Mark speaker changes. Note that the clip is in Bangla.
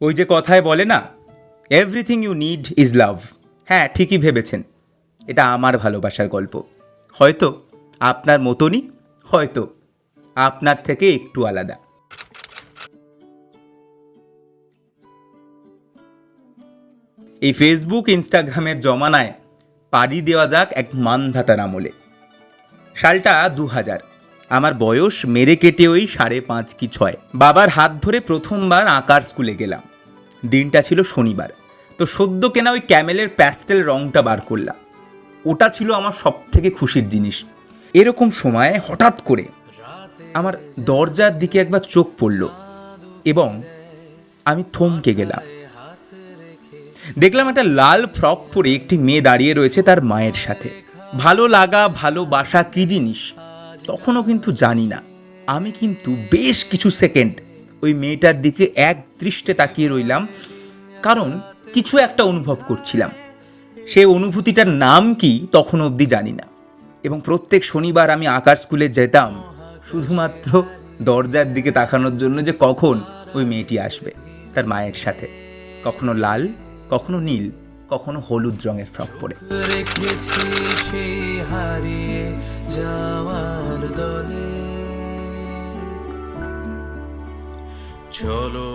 Speaker 1: ওই যে কথায় বলে না everything you need is love হ্যাঁ ঠিকই ভেবেছেন। এটা আমার ভালোবাসার গল্প। হয়তো আপনার মতনই, হয়তো আপনার থেকে একটু আলাদা। এই ফেসবুক ইনস্টাগ্রামের জমানায় পাড়ি দেওয়া যাক এক মানধাতার আমলে। সালটা দু হাজার আমার বয়স মেরে কেটে ওই সাড়ে পাঁচ কি ছয়। বাবার হাত ধরে প্রথমবার আঁকার স্কুলে গেলাম। দিনটা ছিল শনিবার। তো সদ্য কেনা ওই ক্যামেলের প্যাস্টেল রংটা বার করলাম। ওটা ছিল আমার সব থেকে খুশির জিনিস। এরকম সময় হঠাৎ করে আমার দরজার দিকে একবার চোখ পড়ল এবং আমি থমকে গেলাম। দেখলাম একটা লাল ফ্রক পরে একটি মেয়ে দাঁড়িয়ে রয়েছে তার মায়ের সাথে। ভালো লাগা ভালোবাসা কি জিনিস? তখনও কিন্তু জানি না। আমি কিন্তু বেশ কিছু সেকেন্ড ওই মেয়েটার দিকে এক দৃষ্টে তাকিয়ে রইলাম, কারণ কিছু একটা অনুভব করছিলাম। সে অনুভূতিটার নাম কি তখন অবধি জানি না। এবং প্রত্যেক শনিবার আমি আঁকার স্কুলে যেতাম, শুধুমাত্র দরজার দিকে তাকানোর জন্য যে কখন ওই মেয়েটি আসবে, তার মায়ের সাথে। কখনো লাল, কখনো নীল, কখনো হলুদ রঙের ফ্রক পরে।
Speaker 2: রেখেছি সেই হারিয়ে যাওয়ার দলে। চলো